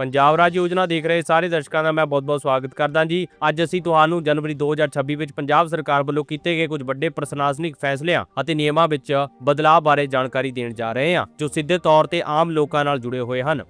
ਪੰਜਾਬ ਰਾਜ ਯੋਜਨਾ ਦੇਖ ਰਹੇ ਸਾਰੇ ਦਰਸ਼ਕਾਂ ਦਾ ਮੈਂ ਬਹੁਤ-ਬਹੁਤ ਸਵਾਗਤ ਕਰਦਾ ਜੀ। ਅੱਜ ਅਸੀਂ ਤੁਹਾਨੂੰ ਜਨਵਰੀ 2026 ਵਿੱਚ ਪੰਜਾਬ ਸਰਕਾਰ ਵੱਲੋਂ ਕੀਤੇ ਗਏ ਕੁਝ ਵੱਡੇ ਪ੍ਰਸ਼ਾਸਨਿਕ ਫੈਸਲਿਆਂ ਅਤੇ ਨਿਯਮਾਂ ਵਿੱਚ ਬਦਲਾਅ ਬਾਰੇ ਜਾਣਕਾਰੀ ਦੇਣ ਜਾ ਰਹੇ ਹਾਂ, ਜੋ ਸਿੱਧੇ ਤੌਰ ਤੇ ਆਮ ਲੋਕਾਂ ਨਾਲ ਜੁੜੇ ਹੋਏ ਹਨ।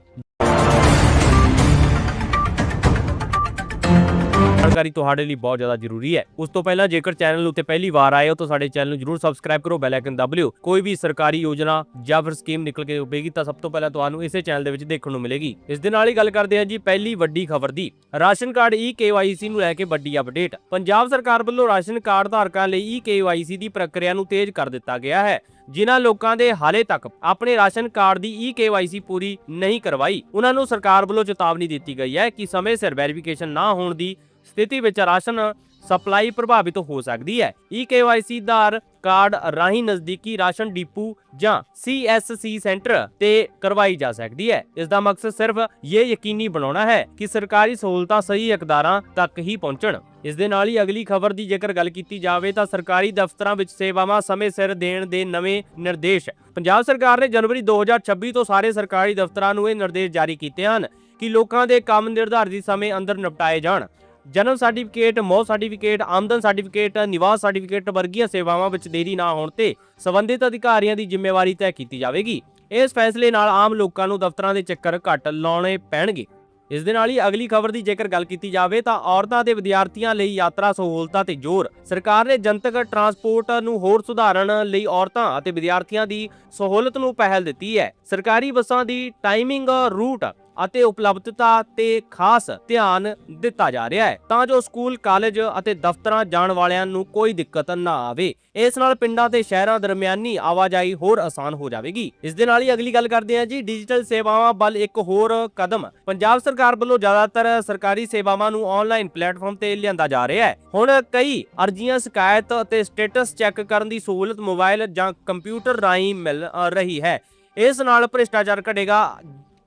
ਜਾਣਕਾਰੀ ਤੁਹਾਡੇ ਲਈ ਬਹੁਤ ਜ਼ਿਆਦਾ ਜ਼ਰੂਰੀ ਹੈ। ਉਸ ਤੋਂ ਪਹਿਲਾਂ ਜੇਕਰ ਚੈਨਲ ਉੱਤੇ ਪਹਿਲੀ ਵਾਰ ਆਏ ਹੋ ਤਾਂ ਸਾਡੇ ਚੈਨਲ ਨੂੰ ਜਰੂਰ ਸਬਸਕ੍ਰਾਈਬ ਕਰੋ, ਬੈਲ ਆਈਕਨ ਦਬ ਲਿਓ। ਕੋਈ ਵੀ ਸਰਕਾਰੀ ਯੋਜਨਾ ਜਾਂ ਫਿਰ ਸਕੀਮ ਨਿਕਲ ਕੇ ਉਪੇਗੀ ਤਾਂ ਸਭ ਤੋਂ ਪਹਿਲਾਂ ਤੁਹਾਨੂੰ ਇਸੇ ਚੈਨਲ ਦੇ ਵਿੱਚ ਦੇਖਣ ਨੂੰ ਮਿਲੇਗੀ। ਇਸ ਦੇ ਨਾਲ ਹੀ ਗੱਲ ਕਰਦੇ ਹਾਂ ਜੀ ਪਹਿਲੀ ਵੱਡੀ ਖਬਰ ਦੀ। ਰਾਸ਼ਨ ਕਾਰਡ ਈ ਕੇਵਾਈਸੀ ਨੂੰ ਲੈ ਕੇ ਵੱਡੀ ਅਪਡੇਟ। ਪੰਜਾਬ ਸਰਕਾਰ ਵੱਲੋਂ ਰਾਸ਼ਨ ਕਾਰਡ ਧਾਰਕਾਂ ਲਈ ਈ ਕੇਵਾਈਸੀ ਦੀ ਪ੍ਰਕਿਰਿਆ ਨੂੰ ਤੇਜ਼ ਕਰ ਦਿੱਤਾ ਗਿਆ ਹੈ। ਜਿਨ੍ਹਾਂ ਲੋਕਾਂ ਦੇ ਹਾਲੇ ਤੱਕ ਆਪਣੇ ਰਾਸ਼ਨ ਕਾਰਡ ਦੀ ਈ ਕੇਵਾਈਸੀ ਪੂਰੀ ਨਹੀਂ ਕਰਵਾਈ, ਉਹਨਾਂ ਨੂੰ ਸਰਕਾਰ ਵੱਲੋਂ ਚੇਤਾਵਨੀ ਦਿੱਤੀ ਗਈ ਹੈ ਕਿ ਸਮੇਂ ਸਿਰ ਵੈਰੀਫਿਕੇਸ਼ਨ ਨਾ ਹੋਣ ਦੀ ਸਥਿਤੀ ਵਿੱਚ ਰਾਸ਼ਨ ਸਪਲਾਈ ਪ੍ਰਭਾਵਿਤ ਹੋ ਸਕਦੀ ਹੈ। ਈ ਕੇਵਾਈਸੀ ਆਧਾਰ ਕਾਰਡ ਰਾਹੀਂ ਨਜ਼ਦੀਕੀ ਰਾਸ਼ਨ ਡਿਪੂ ਜਾਂ ਸੀਐਸਸੀ ਸੈਂਟਰ ਤੇ ਕਰਵਾਈ ਜਾ ਸਕਦੀ ਹੈ। ਇਸ ਦਾ ਮਕਸਦ ਸਿਰਫ ਇਹ ਯਕੀਨੀ ਬਣਾਉਣਾ ਹੈ ਕਿ ਸਰਕਾਰੀ ਸਹੂਲਤਾਂ ਸਹੀ ਇਕਦਾਰਾਂ ਤੱਕ ਹੀ ਪਹੁੰਚਣ। ਇਸ ਦੇ ਨਾਲ ਹੀ ਅਗਲੀ ਖਬਰ ਦੀ ਜੇਕਰ ਗੱਲ ਕੀਤੀ ਜਾਵੇ ਤਾਂ ਸਰਕਾਰੀ ਦਫ਼ਤਰਾਂ ਵਿੱਚ ਸੇਵਾਵਾਂ ਸਮੇਂ ਸਿਰ ਦੇਣ ਦੇ ਨਵੇਂ ਨਿਰਦੇਸ਼। ਪੰਜਾਬ ਸਰਕਾਰ ਨੇ ਜਨਵਰੀ 2026 ਤੋਂ ਸਾਰੇ ਸਰਕਾਰੀ ਦਫ਼ਤਰਾਂ ਨੂੰ ਇਹ ਨਿਰਦੇਸ਼ ਜਾਰੀ ਕੀਤੇ ਹਨ ਕਿ ਲੋਕਾਂ ਦੇ ਕੰਮ ਨਿਰਧਾਰਿਤ ਸਮੇਂ ਅੰਦਰ ਨਿਪਟਾਏ ਜਾਣ। ਜਨਮ ਸਰਟੀਫਿਕੇਟ ਮੌਤ ਸਰਟੀਫਿਕੇਟ ਆਮਦਨ ਸਰਟੀਫਿਕੇਟ ਨਿਵਾਸ ਸਰਟੀਫਿਕੇਟ ਵਰਗੀਆਂ ਸੇਵਾਵਾਂ ਵਿੱਚ ਦੇਰੀ ਨਾ ਹੋਣ ਤੇ ਸਬੰਧਿਤ ਅਧਿਕਾਰੀਆਂ ਦੀ ਜ਼ਿੰਮੇਵਾਰੀ ਤੈਅ ਕੀਤੀ ਜਾਵੇਗੀ। ਇਸ ਫੈਸਲੇ ਨਾਲ ਆਮ ਲੋਕਾਂ ਨੂੰ ਦਫ਼ਤਰਾਂ ਦੇ ਚੱਕਰ ਘੱਟ ਲਾਉਣੇ ਪੈਣਗੇ। ਇਸ ਦੇ ਨਾਲ ਹੀ ਅਗਲੀ ਖਬਰ ਦੀ ਜੇਕਰ ਗੱਲ ਕੀਤੀ ਜਾਵੇ ਤਾਂ ਔਰਤਾਂ ਤੇ ਵਿਦਿਆਰਥੀਆਂ ਲਈ ਯਾਤਰਾ ਸਹੂਲਤਾਂ ਤੇ ਜ਼ੋਰ। ਸਰਕਾਰ ਨੇ ਜਨਤਕ ਟਰਾਂਸਪੋਰਟ ਨੂੰ ਹੋਰ ਸੁਧਾਰਨ ਲਈ ਔਰਤਾਂ ਅਤੇ ਵਿਦਿਆਰਥੀਆਂ ਦੀ ਸਹੂਲਤ ਨੂੰ ਪਹਿਲ ਦਿੱਤੀ ਹੈ। ਸਰਕਾਰੀ ਬੱਸਾਂ ਦੀ ਟਾਈਮਿੰਗ ਰੂਟ ਅਤੇ ਉਪਲਬਧਤਾ ਤੇ ਖਾਸ ਧਿਆਨ ਦਿੱਤਾ ਜਾ ਰਿਹਾ ਹੈ। ਤਾਂ ਜੋ ਸਕੂਲ, ਕਾਲਜ ਅਤੇ ਦਫ਼ਤਰਾਂ ਜਾਣ ਵਾਲਿਆਂ ਨੂੰ ਕੋਈ ਦਿੱਕਤ ਨਾ ਆਵੇ। ਇਸ ਨਾਲ ਪਿੰਡਾਂ ਤੇ ਸ਼ਹਿਰਾਂ ਦਰਮਿਆਨੀ ਆਵਾਜਾਈ ਹੋਰ ਆਸਾਨ ਹੋ ਜਾਵੇਗੀ। ਇਸ ਦੇ ਨਾਲ ਹੀ ਅਗਲੀ ਗੱਲ ਕਰਦੇ ਹਾਂ ਜੀ, ਡਿਜੀਟਲ ਸੇਵਾਵਾਂ ਵੱਲ ਇੱਕ ਹੋਰ ਕਦਮ। ਪੰਜਾਬ ਸਰਕਾਰ ਵੱਲੋਂ ਜ਼ਿਆਦਾਤਰ ਸਰਕਾਰੀ ਸੇਵਾਵਾਂ ਨੂੰ ਆਨਲਾਈਨ ਪਲੇਟਫਾਰਮ ਤੇ ਲਿਆਂਦਾ ਜਾ ਰਿਹਾ ਹੈ। ਹੁਣ ਕਈ ਅਰਜ਼ੀਆਂ, ਸ਼ਿਕਾਇਤ ਅਤੇ ਸਟੇਟਸ ਚੈੱਕ ਕਰਨ ਦੀ ਸਹੂਲਤ ਮੋਬਾਈਲ ਜਾਂ ਕੰਪਿਊਟਰ ਰਾਹੀਂ ਮਿਲ ਰਹੀ ਹੈ। ਇਸ ਨਾਲ ਭ੍ਰਿਸ਼ਟਾਚਾਰ ਘਟੇਗਾ।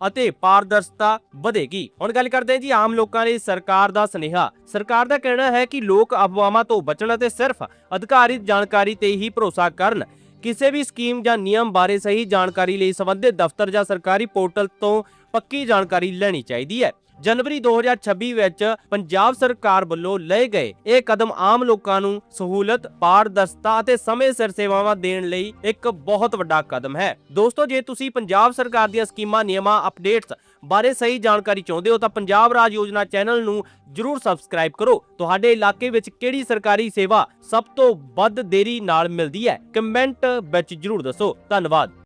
ਅਤੇ ਪਾਰਦਰਸ਼ਤਾ ਵਧੇਗੀ। ਹੁਣ ਗੱਲ ਕਰਦੇ ਹਾਂ ਜੀ ਆਮ ਲੋਕਾਂ ਲਈ ਸਰਕਾਰ ਦਾ ਸੁਨੇਹਾ। ਸਰਕਾਰ ਦਾ ਕਹਿਣਾ ਹੈ ਕਿ ਲੋਕ ਅਫਵਾਹਾਂ ਤੋਂ ਬਚਣ ਅਤੇ ਸਿਰਫ ਅਧਿਕਾਰਿਤ ਜਾਣਕਾਰੀ ਤੇ ਹੀ ਭਰੋਸਾ ਕਰਨ। ਕਿਸੇ ਵੀ ਸਕੀਮ ਜਾਂ ਨਿਯਮ ਬਾਰੇ ਸਹੀ ਜਾਣਕਾਰੀ ਲਈ ਸੰਬੰਧਿਤ ਦਫ਼ਤਰ ਜਾਂ ਸਰਕਾਰੀ ਪੋਰਟਲ ਤੋਂ ਪੱਕੀ ਜਾਣਕਾਰੀ ਲੈਣੀ ਚਾਹੀਦੀ ਹੈ। ਜਨਵਰੀ 2026 ਵਿੱਚ ਪੰਜਾਬ ਸਰਕਾਰ ਵੱਲੋਂ ਲਏ ਗਏ ਇਹ ਕਦਮ ਆਮ ਲੋਕਾਂ ਨੂੰ ਸਹੂਲਤ, ਪਾਰਦਰਸ਼ਤਾ ਅਤੇ ਸਮੇਂ ਸਿਰ ਸੇਵਾਵਾਂ ਦੇਣ ਲਈ ਇੱਕ ਬਹੁਤ ਵੱਡਾ ਕਦਮ ਹੈ। ਦੋਸਤੋ, ਜੇ ਤੁਸੀਂ ਪੰਜਾਬ ਸਰਕਾਰ ਦੀਆਂ ਸਕੀਮਾਂ, ਨਿਯਮਾਂ, ਅਪਡੇਟਸ ਬਾਰੇ ਸਹੀ ਜਾਣਕਾਰੀ ਚਾਹੁੰਦੇ ਹੋ ਤਾਂ ਪੰਜਾਬ ਰਾਜ ਯੋਜਨਾ ਚੈਨਲ ਨੂੰ ਜਰੂਰ ਸਬਸਕ੍ਰਾਈਬ ਕਰੋ। ਤੁਹਾਡੇ ਇਲਾਕੇ ਵਿੱਚ ਕਿਹੜੀ ਸਰਕਾਰੀ ਸੇਵਾ ਸਭ ਤੋਂ ਵੱਧ ਦੇਰੀ ਨਾਲ ਮਿਲਦੀ ਹੈ? ਕਮੈਂਟ ਵਿੱਚ ਜਰੂਰ ਦੱਸੋ। ਧੰਨਵਾਦ।